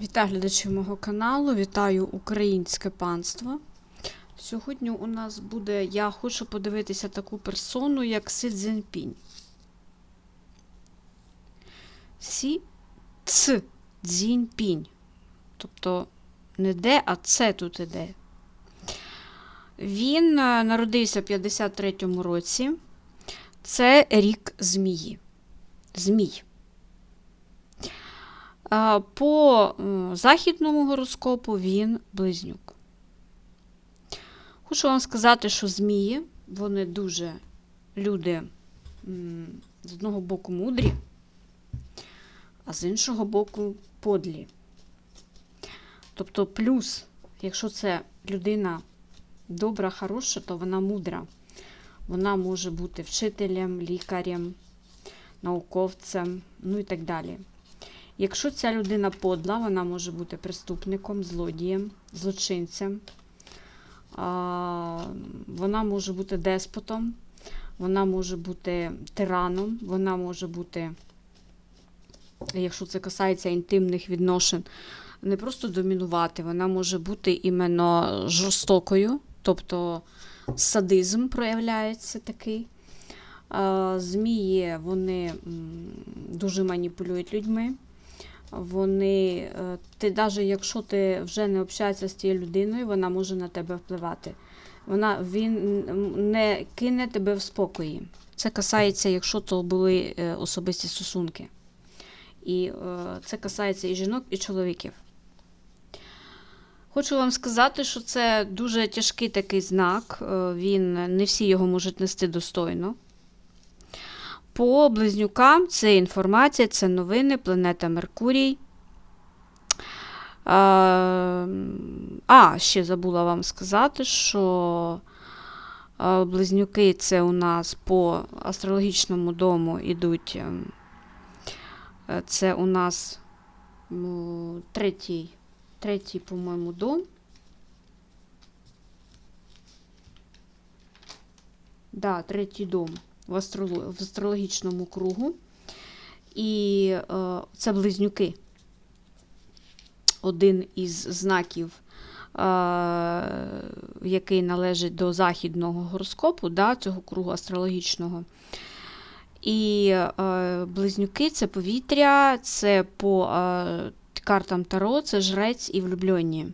Вітаю глядачів мого каналу, вітаю українське панство. Сьогодні у нас буде, я хочу подивитися таку персону, як Си Цзіньпінь. Сі Ц Цзіньпінь. Тобто не де, а це тут іде. Він е, народився в 53-му році. Це рік змії. Змій. По західному гороскопу він близнюк. Хочу вам сказати, що змії, вони дуже люди з одного боку мудрі, а з іншого боку подлі. Тобто, плюс, якщо це людина добра, хороша, то вона мудра. Вона може бути вчителем, лікарем, науковцем, ну і так далі. Якщо ця людина подла, вона може бути преступником, злодієм, злочинцем, вона може бути деспотом, вона може бути тираном, вона може бути, якщо це касається інтимних відношень, не просто домінувати, вона може бути іменно жорстокою, тобто садизм проявляється такий. Змії вони дуже маніпулюють людьми. Вони, е, ти навіть якщо ти вже не общаєшся з тією людиною, вона може на тебе впливати. Вона він не кине тебе в спокої. Це касається, якщо то були е, особисті стосунки. І е, це касається і жінок, і чоловіків. Хочу вам сказати, що це дуже тяжкий такий знак. Він не всі його можуть нести достойно. По близнюкам це інформація, це новини, планета Меркурій. А, ще забула вам сказати, що близнюки це у нас по астрологічному дому ідуть. ем, Це у нас третій, третій, по-моєму, дом. Да, третій дом в, астроло... в астрологічному кругу. І е, це близнюки. Один із знаків, е, який належить до західного гороскопу, да, цього кругу астрологічного. І е, близнюки це повітря, це по е, картам Таро, це жрець і влюблені.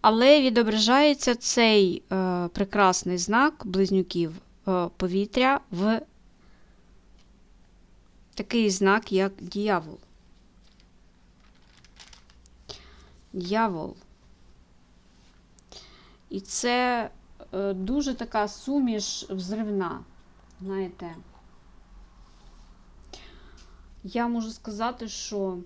Але відображається цей е, прекрасний знак близнюків повітря в такий знак, як дьявол. Дьявол. І це е, дуже така суміш взривна. Знаєте, я можу сказати, що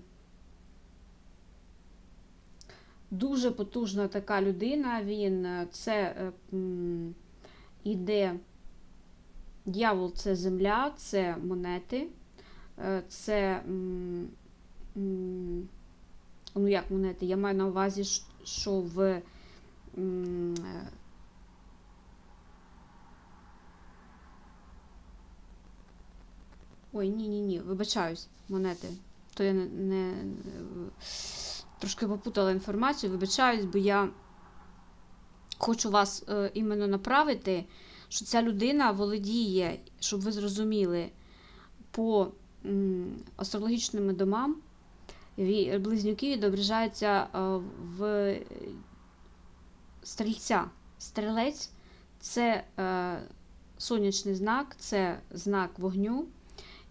дуже потужна така людина. Він е, це е, Дьявол це земля, це монети, е, це. Ну, як монети? Я маю на увазі, що в. е, Ой, ні, ні, ні, вибачаюсь, монети. То я не, не трошки попутала інформацію, вибачаюсь, бо я хочу вас е, іменно направити, що ця людина володіє, щоб ви зрозуміли, по астрологічним домам близнюки відображаються е, в стрільця. Стрілець це е, сонячний знак, це знак вогню,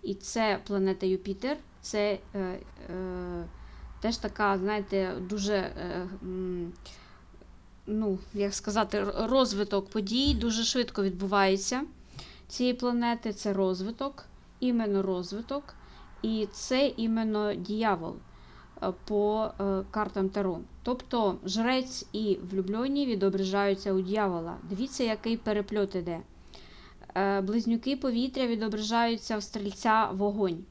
і це планета Юпітер, це е, теж така, знаєте, дуже, ну, як сказати, розвиток подій дуже швидко відбувається цієї планети. Це розвиток, іменно розвиток, і це іменно діявол е, по е, картам Таро. Тобто жрець і влюблені відображаються у дьявола. Дивіться, який перепльот іде. Е, Близнюки повітря відображаються в стрільця вогонь.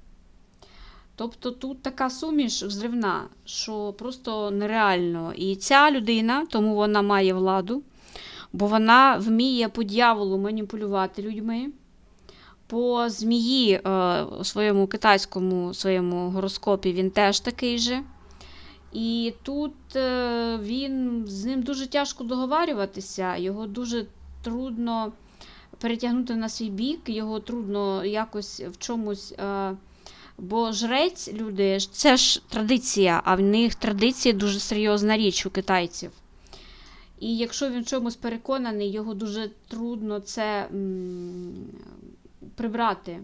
Тобто тут така суміш взривна, що просто нереально. І ця людина, тому вона має владу, бо вона вміє по дьяволу маніпулювати людьми, По змії е, у своєму китайському своєму гороскопі він теж такий же. І тут е, він з ним дуже тяжко договарюватися, його дуже трудно перетягнути на свій бік, його трудно якось в чомусь. Бо жрець люди це ж традиція, а в них традиції дуже серйозна річ у китайців. І якщо він чомусь переконаний, його дуже трудно це прибрати.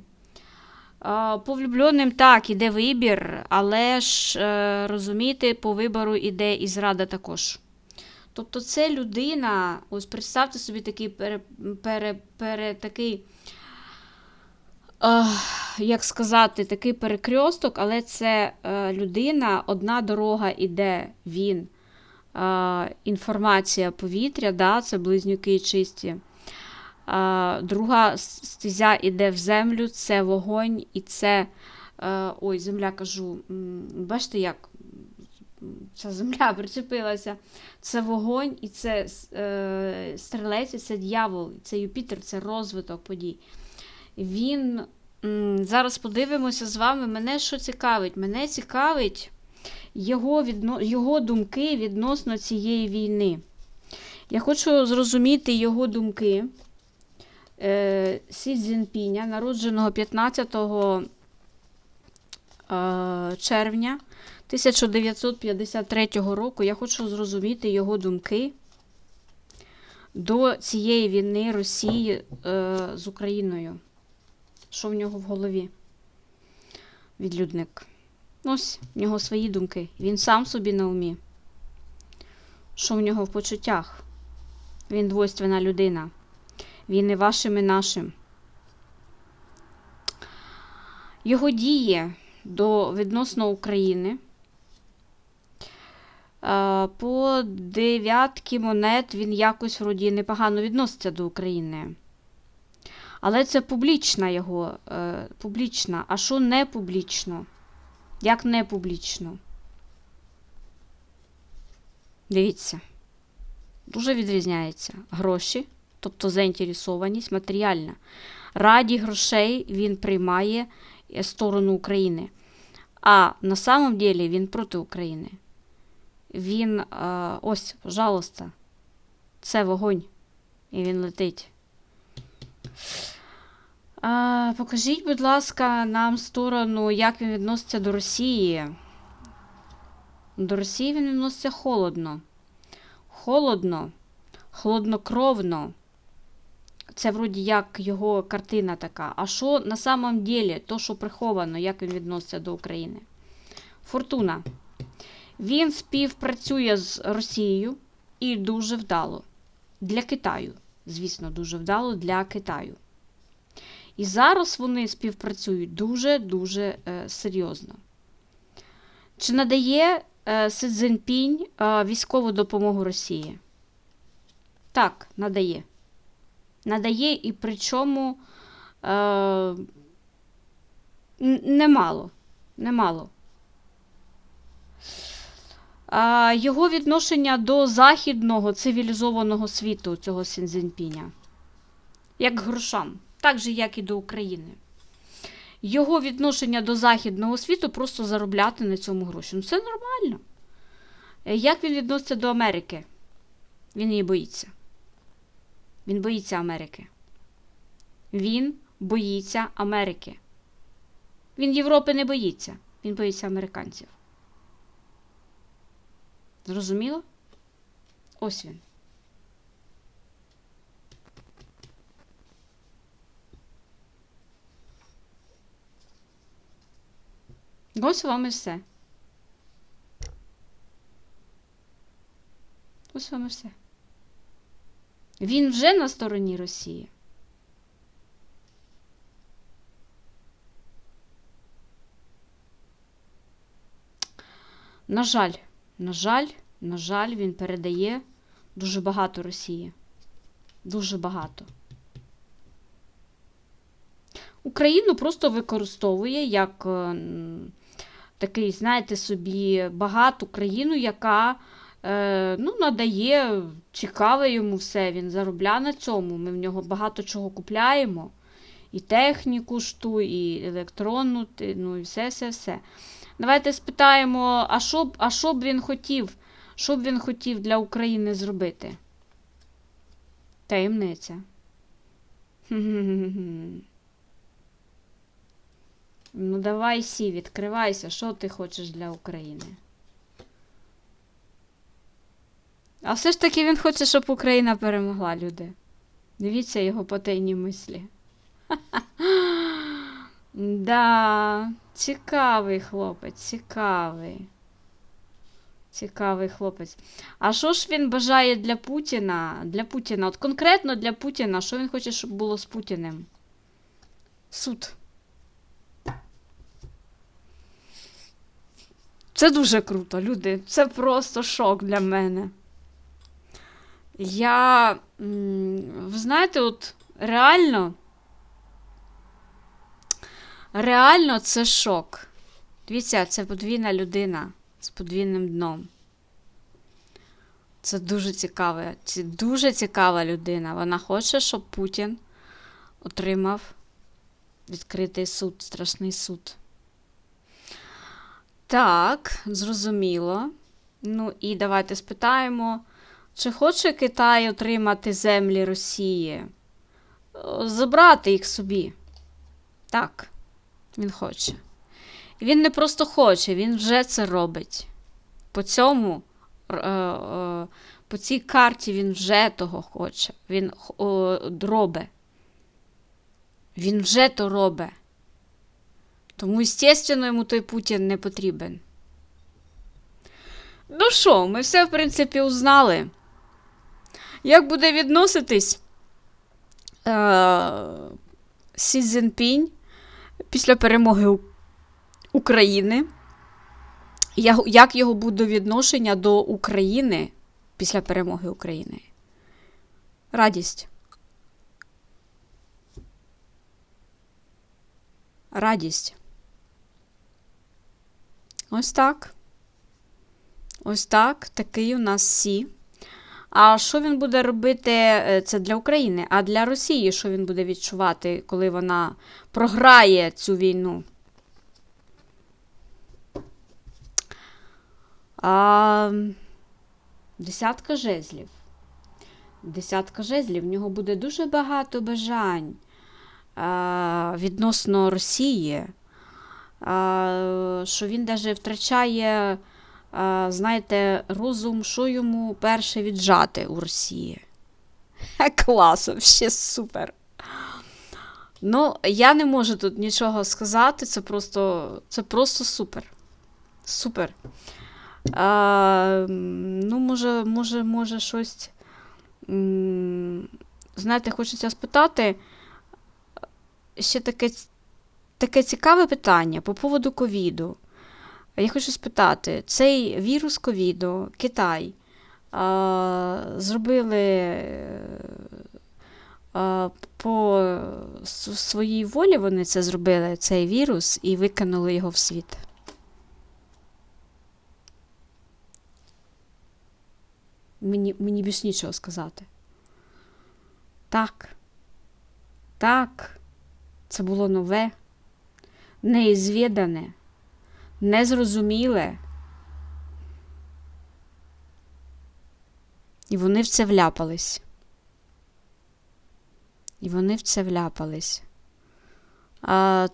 По влюбленим так, іде вибір, але ж е, розумієте, по вибору іде і зрада також. Тобто це людина, ось представте собі такий пере, пере, пере, такий, як сказати, такий перекрьосток, але це е, людина, одна дорога іде він. Е, інформація повітря, да, це близнюки чисті. Друга с- стезя іде в землю, це вогонь, і це. Е, ой, земля кажу. Бачите, як ця земля причепилася. Це вогонь, і це е, стрілець, і це дьявол, це Юпітер, це розвиток подій. Він. Зараз подивимося з вами. Мене що цікавить? Мене цікавить його, відно... його думки відносно цієї війни. Я хочу зрозуміти його думки. Е, Сі Цзіньпіня, народженого 15 е, червня 1953 року. Я хочу зрозуміти його думки до цієї війни Росії е, з Україною. Що в нього в голові? Відлюдник. Ось в нього свої думки. Він сам собі на умі. Що в нього в почуттях? Він двойственна людина. Він і вашим, і нашим. Його дії до відносно України. е, По дев'ятки монет він якось вроді непогано відноситься до України. Але це публічна його, е, публічна. А що не публічно? Як не публічно? Дивіться. Дуже відрізняється. Гроші, тобто заінтересованість матеріальна. Раді грошей він приймає е, сторону України. А на самом деле він проти України. Він, е, ось, пожалуйста, це вогонь. І він летить. А, покажіть, будь ласка, нам сторону, як він відноситься до Росії. До Росії він відноситься холодно. Холодно, холоднокровно. Це вроді як його картина така. А що на самом деле, то, що приховано, як він відноситься до України? Фортуна. Він співпрацює з Росією і дуже вдало. Для Китаю. Звісно, дуже вдало для Китаю. І зараз вони співпрацюють дуже-дуже е, серйозно. Чи надає е, Си Цзіньпінь е, військову допомогу Росії? Так, надає. Надає і причому е, немало. Немало. Його відношення до західного цивілізованого світу цього Сі Цзіньпіня. Як грошам, так же, як і до України. Його відношення до західного світу просто заробляти на цьому гроші. Ну, це нормально. Е, Як він відноситься до Америки? Він її боїться. Він боїться Америки. Він боїться Америки. Він Європи не боїться. Він боїться американців. Зрозуміло? Ось він. Ось вам і все. Ось вам і все. Він вже на стороні Росії. На жаль, на жаль, на жаль, він передає дуже багато Росії. Дуже багато. Україну просто використовує як е, такий, знаєте, собі багату країну, яка е, ну, надає цікаве йому все. Він заробляє на цьому. Ми в нього багато чого купляємо. і техніку шту, і електронну, ну і все, все, все. Давайте спитаємо, а що б, а що б він хотів? Що б він хотів для України зробити? Таємниця. Ну, давай сі, відкривайся, що ти хочеш для України? А все ж таки він хоче, щоб Україна перемогла, люди. Дивіться його потайні мислі. Да, цікавий хлопець, цікавий. Цікавий хлопець. А що ж він бажає для Путіна? Для Путіна, от конкретно для Путіна, що він хоче, щоб було з Путіним? Суд. Це дуже круто, люди. Це просто шок для мене. Я. Ви знаєте, от реально. Реально це шок. Дивіться, це подвійна людина з подвійним дном. Це дуже цікаве. Це дуже цікава людина. Вона хоче, щоб Путін отримав відкритий суд, страшний суд. Так, зрозуміло. Ну і давайте спитаємо, чи хоче Китай отримати землі Росії? Забрати їх собі. Так, він хоче. І він не просто хоче, він вже це робить. По цьому, е, е, по цій карті він вже того хоче. Він робить. Він вже то робить. Тому, звісно, йому той Путін не потрібен. Ну що, ми все, в принципі, узнали. Як буде відноситись е, Сі Цзіньпінь після перемоги України? Як його буде відношення до України після перемоги України? Радість. Радість. Ось так. Ось так. Такий у нас Сі. А що він буде робити? е, Це для України, а для Росії, що він буде відчувати, коли вона програє цю війну? А, десятка жезлів. Десятка жезлів. В нього буде дуже багато бажань а, відносно Росії. А, що він навіть втрачає, знаєте, розум, що йому перше віджати у Росії. Ха, Клас, взагалі супер. Ну, я не можу тут нічого сказати, це просто, це просто супер. Супер. А, ну, може, може, може, щось. Знаєте, хочеться спитати. Ще таке, таке цікаве питання по поводу ковіду. Я хочу спитати: цей вірус ковіду, Китай, а, зробили е, а, по своїй волі вони це зробили, цей вірус, і викинули його в світ. Мені, мені більш нічого сказати. Так. Так. Це було нове, неізвідане, незрозуміле. І вони в це вляпались. І вони в це вляпались.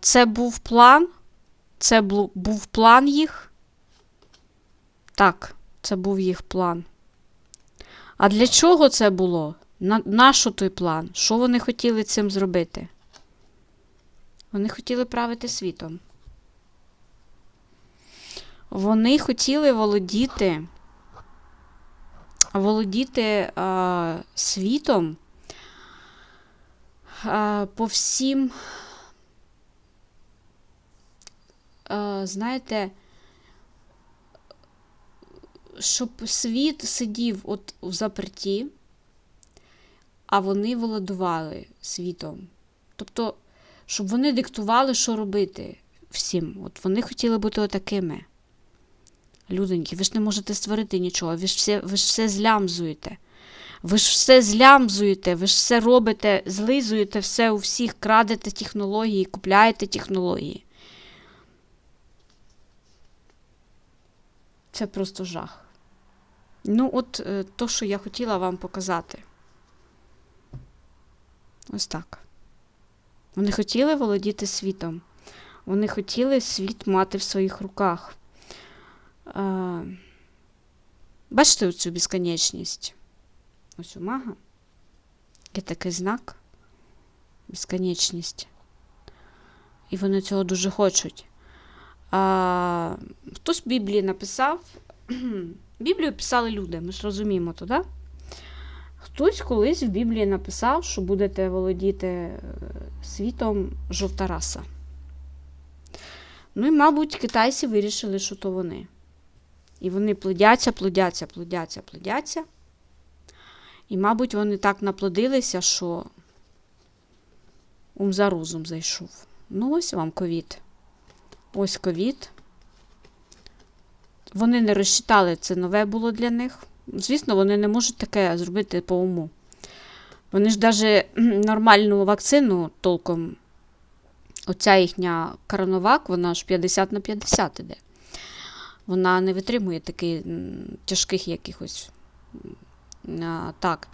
Це був план. Це був план їх. Так, це був їх план. А для чого це було? На, той план? Що вони хотіли цим зробити? Вони хотіли правити світом. Вони хотіли володіти, володіти а, світом а, по всім, а, знаєте, щоб світ сидів от в заперті, а вони володували світом. Тобто, щоб вони диктували, що робити всім. От вони хотіли бути отакими. Людоньки, ви ж не можете створити нічого, ви ж все, ви ж все злямзуєте. Ви ж все злямзуєте, ви ж все робите, злизуєте все у всіх, крадете технології, купляєте технології. Це просто жах. Ну, от е, то, що я хотіла вам показати. Ось так. Вони хотіли володіти світом. Вони хотіли світ мати в своїх руках. Бачите оцю безконечність? Ось у мага. Є такий знак. Безконечність. І вони цього дуже хочуть. А, хтось в Біблії написав. Біблію писали люди, ми ж розуміємо то, да? Хтось колись в Біблії написав, що будете володіти е, світом жовта раса. Ну і, мабуть, китайці вирішили, що то вони. І вони плодяться, плодяться, плодяться, плодяться. І, мабуть, вони так наплодилися, що ум за розум зайшов. Ну, ось вам ковід. Ось ковід. Вони не розчитали, це нове було для них. Звісно, вони не можуть таке зробити по уму. Вони ж навіть нормальну вакцину толком, оця їхня Коронавак, вона ж 50 на 50 іде. Вона не витримує таких тяжких якихось. так.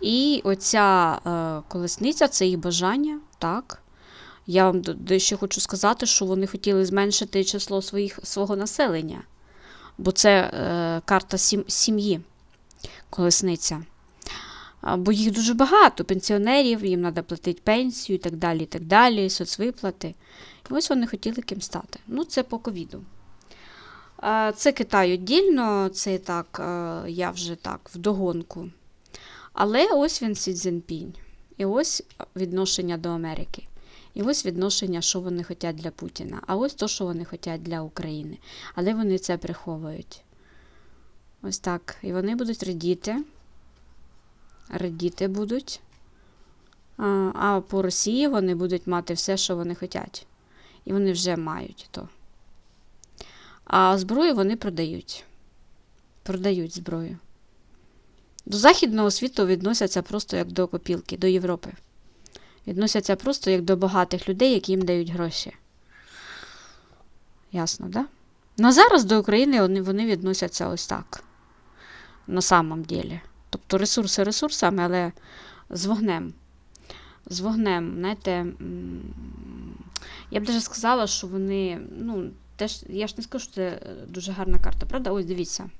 І оця е, колесниця це їх бажання, так. Я вам дещо хочу сказати, що вони хотіли зменшити число своїх, свого населення, бо це е, карта сім'ї, колесниця. Бо їх дуже багато, пенсіонерів, їм треба платити пенсію і так далі, і так далі, соцвиплати. І ось вони хотіли ким стати. Ну, це по ковіду. Це Китай віддільно, це так, е, я вже так, вдогонку. Але ось він Сі Цзіньпінь. І ось відношення до Америки. І ось відношення, що вони хочуть для Путіна. А ось то, що вони хочуть для України. Але вони це приховують. Ось так. І вони будуть радіти. Радіти будуть. А по Росії вони будуть мати все, що вони хочуть. І вони вже мають то. А зброю вони продають. Продають зброю. До Західного світу відносяться просто як до копілки, до Європи. Відносяться просто як до багатих людей, які їм дають гроші. Ясно, да? Ну зараз до України вони, вони відносяться ось так. На самом ділі. Тобто ресурси ресурсами, але з вогнем. З вогнем, знаєте, я б даже сказала, що вони, ну, теж, я ж не скажу, що це е, дуже гарна карта, правда? Ось дивіться.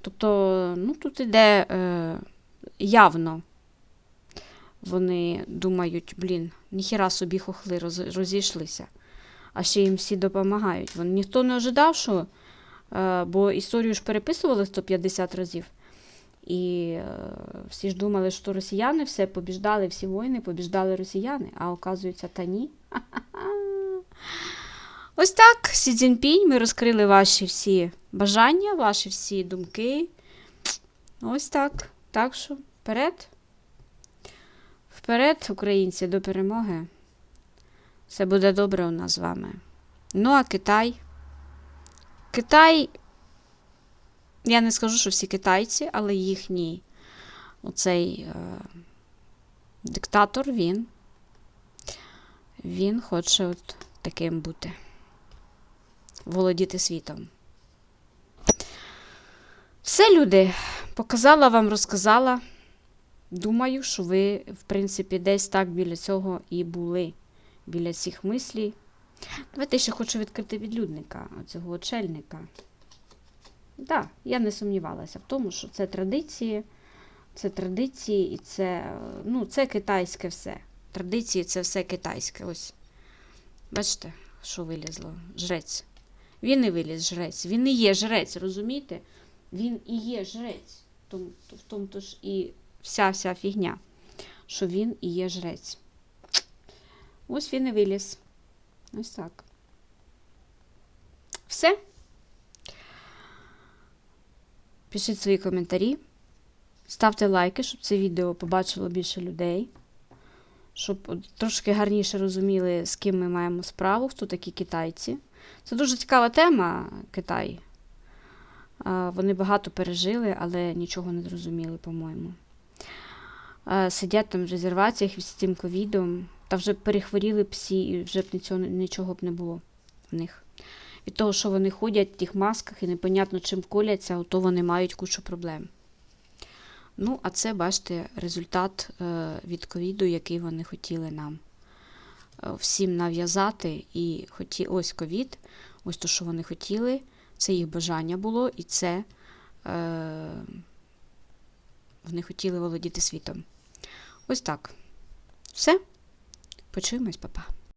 Тобто, ну, тут іде е, явно. Вони думають, блін, ніхіра собі хохли роз, розійшлися, а ще їм всі допомагають. Вон, ніхто не ожидав, що, е, бо історію ж переписували 150 разів. І е, всі ж думали, що росіяни все побіждали, всі воїни побіждали росіяни, а оказується, та ні. Ось так, Сі Цзіньпінь, ми розкрили ваші всі бажання, ваші всі думки. Ось так. Так що, вперед. Вперед, українці, до перемоги. Все буде добре у нас з вами. Ну, а Китай. Китай, я не скажу, що всі китайці, але їхній оцей е, диктатор, він. Він хоче от таким бути. Володіти світом. Все, люди, показала вам, розказала. Думаю, що ви, в принципі, десь так біля цього і були, біля цих мислій. Давайте ще хочу відкрити відлюдника, цього очельника. Так, да, я не сумнівалася в тому, що це традиції, це традиції і це, ну, це китайське все. Традиції це все китайське. Ось. Бачите, що вилізло? Жрець. Він і виліз жрець. Він і є жрець, розумієте? Він і є жрець. В тому, ж і вся вся фігня, що він і є жрець. Ось він і виліз. Ось так. Все. Пишіть свої коментарі. Ставте лайки, щоб це відео побачило більше людей. Щоб трошки гарніше розуміли, з ким ми маємо справу, хто такі китайці. Це дуже цікава тема Китай. Вони багато пережили, але нічого не зрозуміли, по-моєму. Сидять там в резерваціях з цим ковідом, та вже перехворіли псі, і вже б нічого, нічого б не було в них. Від того, що вони ходять в тих масках і непонятно чим коляться, то вони мають кучу проблем. Ну, а це, бачите, результат е, від ковіду, який вони хотіли нам всім нав'язати. І хоті... ось ковід, ось то, що вони хотіли, це їх бажання було, і це е... вони хотіли володіти світом. Ось так. Все. Почуємось, папа.